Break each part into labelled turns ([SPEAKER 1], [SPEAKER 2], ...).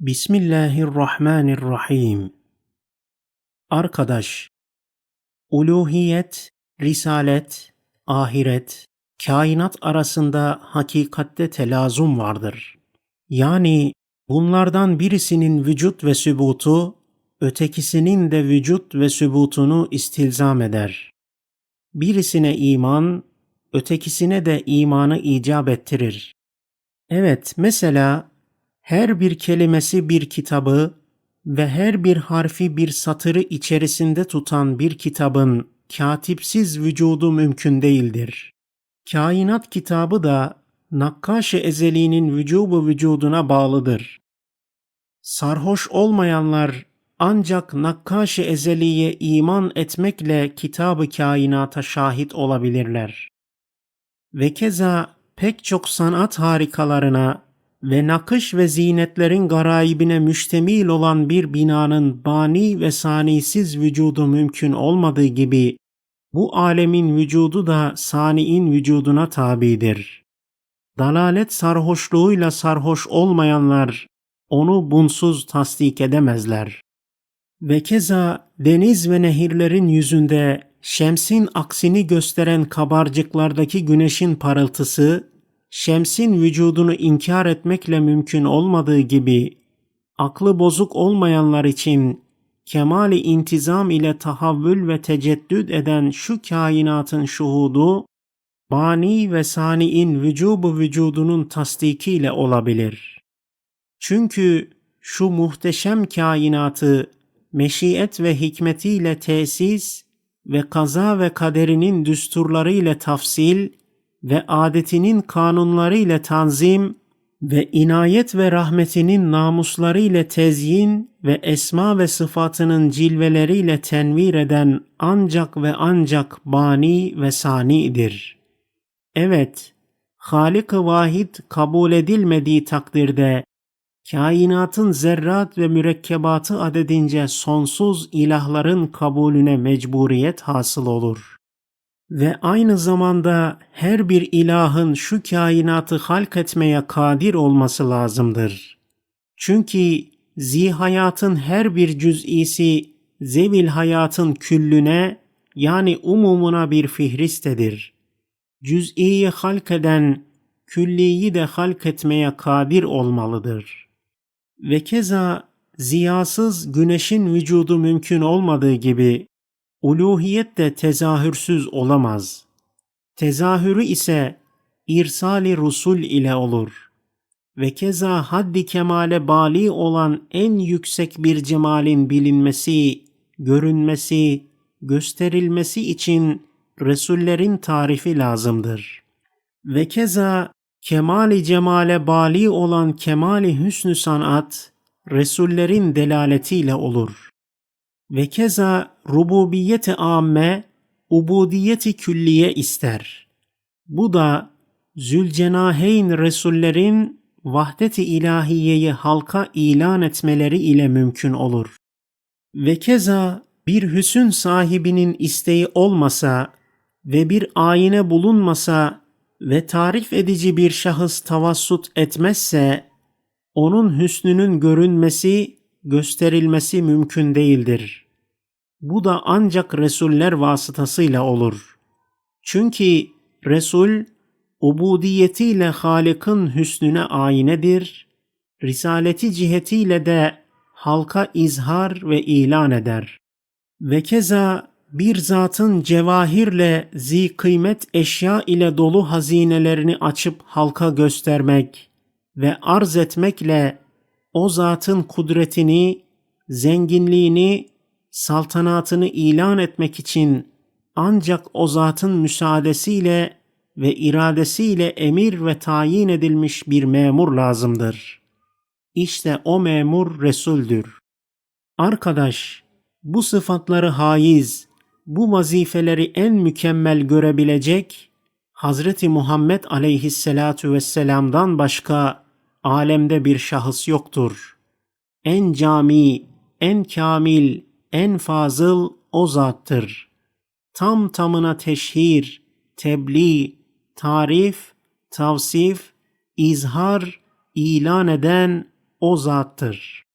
[SPEAKER 1] Bismillahirrahmanirrahim. Arkadaş, uluhiyet, risalet, ahiret, kainat arasında hakikatte telazum vardır. Yani bunlardan birisinin vücut ve sübutu, ötekisinin de vücut ve sübutunu istilzam eder. Birisine iman, ötekisine de imanı icap ettirir. Evet, mesela her bir kelimesi bir kitabı ve her bir harfi bir satırı içerisinde tutan bir kitabın katipsiz vücudu mümkün değildir. Kainat kitabı da Nakkaş-ı Ezeli'nin vücubu vücuduna bağlıdır. Sarhoş olmayanlar ancak Nakkaş-ı Ezeli'ye iman etmekle kitabı kainata şahit olabilirler. Ve keza pek çok sanat harikalarına ve nakış ve zinetlerin garaibine müştemil olan bir binanın bani ve sanisiz vücudu mümkün olmadığı gibi bu alemin vücudu da saniin vücuduna tabidir. Dalalet sarhoşluğuyla sarhoş olmayanlar onu bunsuz tasdik edemezler. Ve keza deniz ve nehirlerin yüzünde şemsin aksini gösteren kabarcıklardaki güneşin parıltısı şemsin vücudunu inkar etmekle mümkün olmadığı gibi aklı bozuk olmayanlar için kemali intizam ile tahavvül ve teceddüd eden şu kainatın şuhudu bani ve saniin vücubu vücudunun tasdikiyle olabilir. Çünkü şu muhteşem kainatı meşiyet ve hikmetiyle tesis ve kaza ve kaderinin düsturları ile tafsil ve adetinin kanunları ile tanzim ve inayet ve rahmetinin namusları ile tezyin ve esma ve sıfatının cilveleriyle tenvir eden ancak ve ancak bani ve sanidir. Evet, Halik-ı Vahid kabul edilmediği takdirde kainatın zerrat ve mürekkebatı adedince sonsuz ilahların kabulüne mecburiyet hasıl olur ve aynı zamanda her bir ilahın şu kainatı halk etmeye kadir olması lazımdır. Çünkü zihayatın her bir cüz'isi zevil hayatın küllüne yani umumuna bir fihristedir. Cüz'iyi halk eden külliyi de halk etmeye kadir olmalıdır. Ve keza ziyasız güneşin vücudu mümkün olmadığı gibi Uluhiyet de tezahürsüz olamaz. Tezahürü ise irsali rusul ile olur. Ve keza haddi kemale bali olan en yüksek bir cemalin bilinmesi, görünmesi, gösterilmesi için Resullerin tarifi lazımdır. Ve keza kemali cemale bali olan kemali hüsnü sanat, Resullerin delaletiyle olur.'' Ve keza rububiyeti amme, ubudiyeti külliye ister. Bu da Zülcenaheyn Resullerin vahdeti ilahiyeyi halka ilan etmeleri ile mümkün olur. Ve keza bir hüsün sahibinin isteği olmasa ve bir ayine bulunmasa ve tarif edici bir şahıs tavassut etmezse, onun hüsnünün görünmesi gösterilmesi mümkün değildir. Bu da ancak Resuller vasıtasıyla olur. Çünkü Resul, ubudiyetiyle Halık'ın hüsnüne ayinedir, risaleti cihetiyle de halka izhar ve ilan eder. Ve keza bir zatın cevahirle zi kıymet eşya ile dolu hazinelerini açıp halka göstermek ve arz etmekle o zatın kudretini, zenginliğini, saltanatını ilan etmek için ancak o zatın müsaadesiyle ve iradesiyle emir ve tayin edilmiş bir memur lazımdır. İşte o memur Resul'dür. Arkadaş, bu sıfatları haiz, bu vazifeleri en mükemmel görebilecek Hazreti Muhammed aleyhisselatu vesselam'dan başka alemde bir şahıs yoktur. En cami, en kamil, en fazıl o zattır. Tam tamına teşhir, tebliğ, tarif, tavsif, izhar, ilan eden o zattır.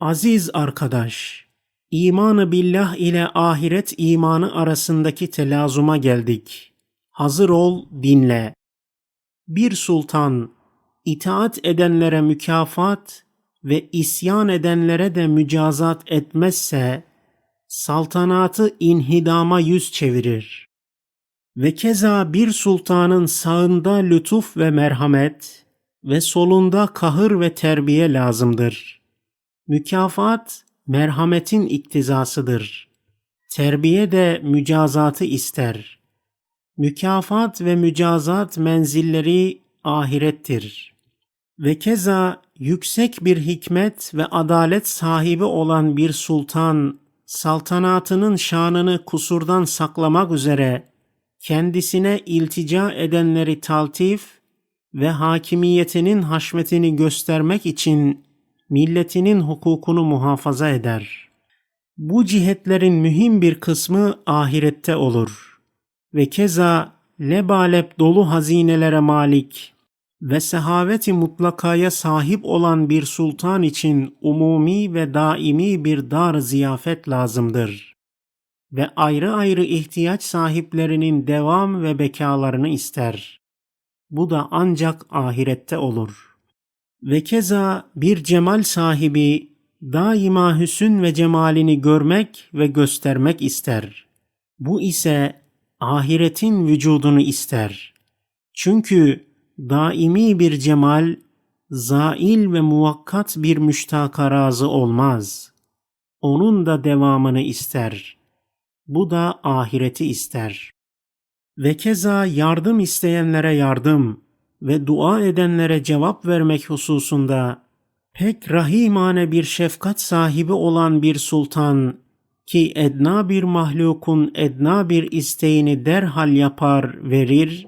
[SPEAKER 1] Aziz arkadaş, imanı billah ile ahiret imanı arasındaki telazuma geldik. Hazır ol, dinle. Bir sultan itaat edenlere mükafat ve isyan edenlere de mücazat etmezse saltanatı inhidama yüz çevirir. Ve keza bir sultanın sağında lütuf ve merhamet ve solunda kahır ve terbiye lazımdır. Mükafat merhametin iktizasıdır. Terbiye de mücazatı ister. Mükafat ve mücazat menzilleri ahirettir. Ve keza yüksek bir hikmet ve adalet sahibi olan bir sultan saltanatının şanını kusurdan saklamak üzere kendisine iltica edenleri taltif ve hakimiyetinin haşmetini göstermek için milletinin hukukunu muhafaza eder. Bu cihetlerin mühim bir kısmı ahirette olur ve keza lebalep dolu hazinelere malik ve sehaveti mutlakaya sahip olan bir sultan için umumi ve daimi bir dar ziyafet lazımdır. Ve ayrı ayrı ihtiyaç sahiplerinin devam ve bekalarını ister. Bu da ancak ahirette olur. Ve keza bir cemal sahibi daima hüsün ve cemalini görmek ve göstermek ister. Bu ise ahiretin vücudunu ister. Çünkü daimi bir cemal, zail ve muvakkat bir müştaka razı olmaz. Onun da devamını ister. Bu da ahireti ister. Ve keza yardım isteyenlere yardım ve dua edenlere cevap vermek hususunda pek rahimane bir şefkat sahibi olan bir sultan ki edna bir mahlukun edna bir isteğini derhal yapar, verir,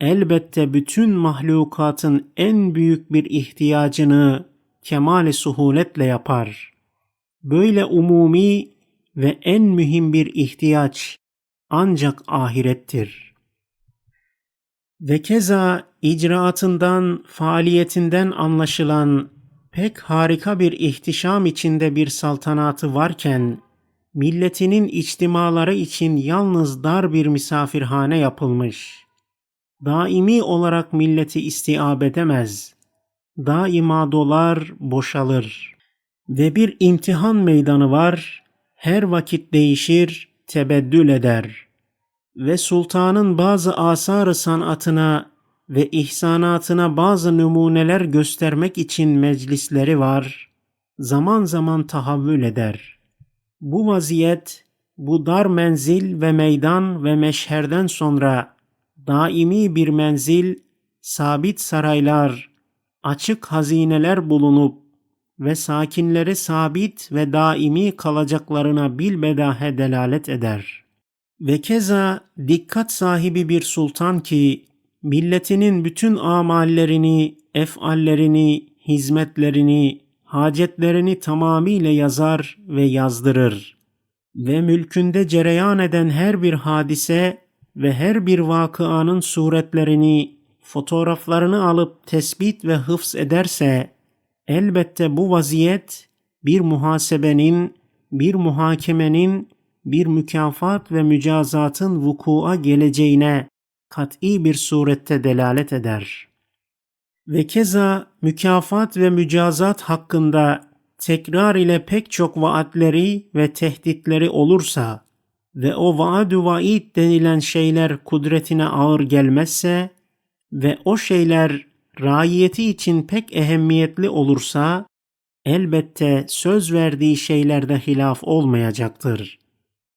[SPEAKER 1] elbette bütün mahlukatın en büyük bir ihtiyacını kemale suhuletle yapar. Böyle umumi ve en mühim bir ihtiyaç ancak ahirettir. Ve keza icraatından, faaliyetinden anlaşılan pek harika bir ihtişam içinde bir saltanatı varken, milletinin içtimaları için yalnız dar bir misafirhane yapılmış. Daimi olarak milleti istiab edemez. Daima dolar, boşalır. Ve bir imtihan meydanı var, her vakit değişir, tebeddül eder. Ve sultanın bazı asarı sanatına ve ihsanatına bazı numuneler göstermek için meclisleri var, zaman zaman tahavvül eder. Bu vaziyet, bu dar menzil ve meydan ve meşherden sonra daimi bir menzil, sabit saraylar, açık hazineler bulunup ve sakinleri sabit ve daimi kalacaklarına bilbedahe delalet eder. Ve keza dikkat sahibi bir sultan ki milletinin bütün amallerini, efallerini, hizmetlerini, hacetlerini tamamıyla yazar ve yazdırır. Ve mülkünde cereyan eden her bir hadise ve her bir vakıanın suretlerini, fotoğraflarını alıp tespit ve hıfz ederse, elbette bu vaziyet bir muhasebenin, bir muhakemenin, bir mükafat ve mücazatın vukua geleceğine kat'i bir surette delalet eder. Ve keza mükafat ve mücazat hakkında tekrar ile pek çok vaatleri ve tehditleri olursa ve o vaad vaid denilen şeyler kudretine ağır gelmezse ve o şeyler raiyeti için pek ehemmiyetli olursa elbette söz verdiği şeylerde hilaf olmayacaktır.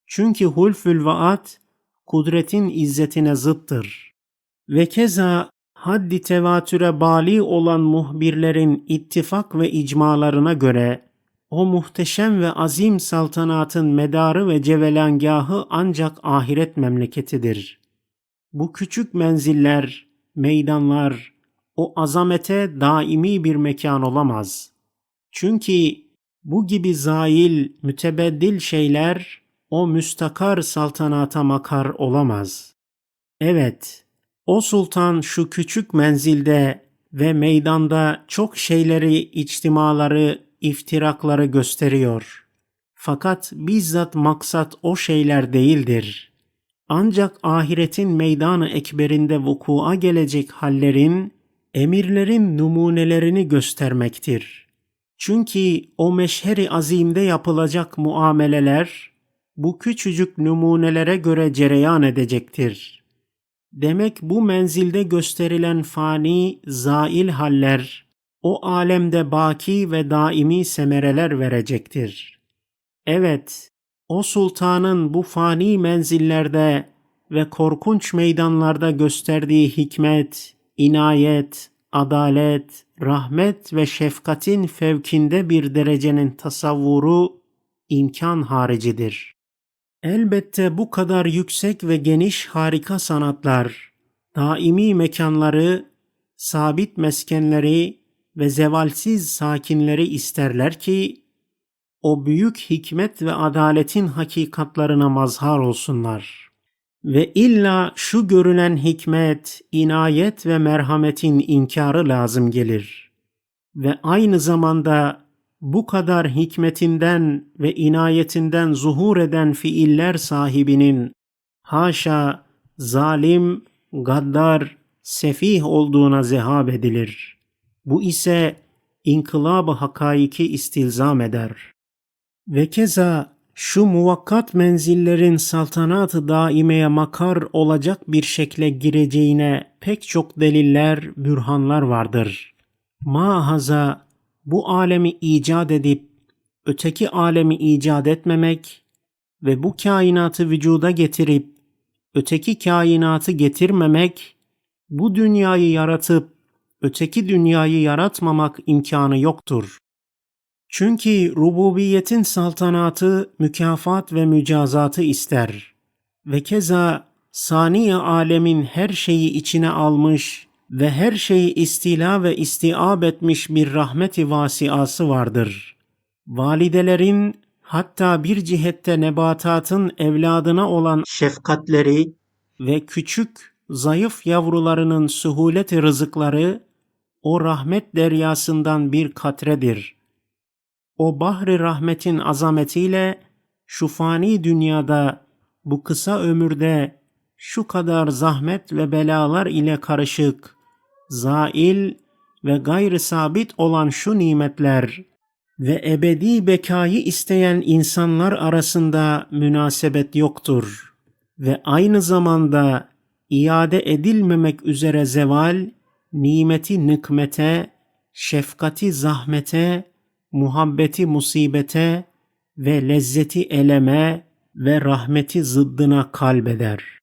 [SPEAKER 1] Çünkü hulfül vaat kudretin izzetine zıttır. Ve keza haddi tevatüre bali olan muhbirlerin ittifak ve icmalarına göre o muhteşem ve azim saltanatın medarı ve cevelangahı ancak ahiret memleketidir. Bu küçük menziller, meydanlar, o azamete daimi bir mekan olamaz. Çünkü bu gibi zail, mütebeddil şeyler o müstakar saltanata makar olamaz. Evet, o sultan şu küçük menzilde ve meydanda çok şeyleri, içtimaları, iftirakları gösteriyor. Fakat bizzat maksat o şeyler değildir. Ancak ahiretin meydanı ekberinde vukua gelecek hallerin, emirlerin numunelerini göstermektir. Çünkü o meşheri azimde yapılacak muameleler, bu küçücük numunelere göre cereyan edecektir. Demek bu menzilde gösterilen fani, zail haller, o alemde baki ve daimi semereler verecektir. Evet, o sultanın bu fani menzillerde ve korkunç meydanlarda gösterdiği hikmet, inayet, adalet, rahmet ve şefkatin fevkinde bir derecenin tasavvuru imkan haricidir. Elbette bu kadar yüksek ve geniş harika sanatlar, daimi mekanları, sabit meskenleri ve zevalsiz sakinleri isterler ki, o büyük hikmet ve adaletin hakikatlarına mazhar olsunlar. Ve illa şu görünen hikmet, inayet ve merhametin inkarı lazım gelir. Ve aynı zamanda bu kadar hikmetinden ve inayetinden zuhur eden fiiller sahibinin haşa zalim, gaddar, sefih olduğuna zehab edilir. Bu ise inkılab-ı hakaiki istilzam eder. Ve keza şu muvakkat menzillerin saltanat-ı daimeye makar olacak bir şekle gireceğine pek çok deliller, bürhanlar vardır. Mahaza bu alemi icat edip öteki alemi icat etmemek ve bu kainatı vücuda getirip öteki kainatı getirmemek, bu dünyayı yaratıp öteki dünyayı yaratmamak imkanı yoktur. Çünkü rububiyetin saltanatı mükafat ve mücazatı ister ve keza saniye alemin her şeyi içine almış ve her şeyi istila ve istiab etmiş bir rahmeti vasiası vardır. Validelerin hatta bir cihette nebatatın evladına olan şefkatleri ve küçük, zayıf yavrularının suhuleti rızıkları o rahmet deryasından bir katredir. O bahri rahmetin azametiyle şu fani dünyada bu kısa ömürde şu kadar zahmet ve belalar ile karışık, zail ve gayrı sabit olan şu nimetler ve ebedi bekayı isteyen insanlar arasında münasebet yoktur ve aynı zamanda iade edilmemek üzere zeval, nimeti nıkmete, şefkati zahmete, muhabbeti musibete ve lezzeti eleme ve rahmeti zıddına kalbeder.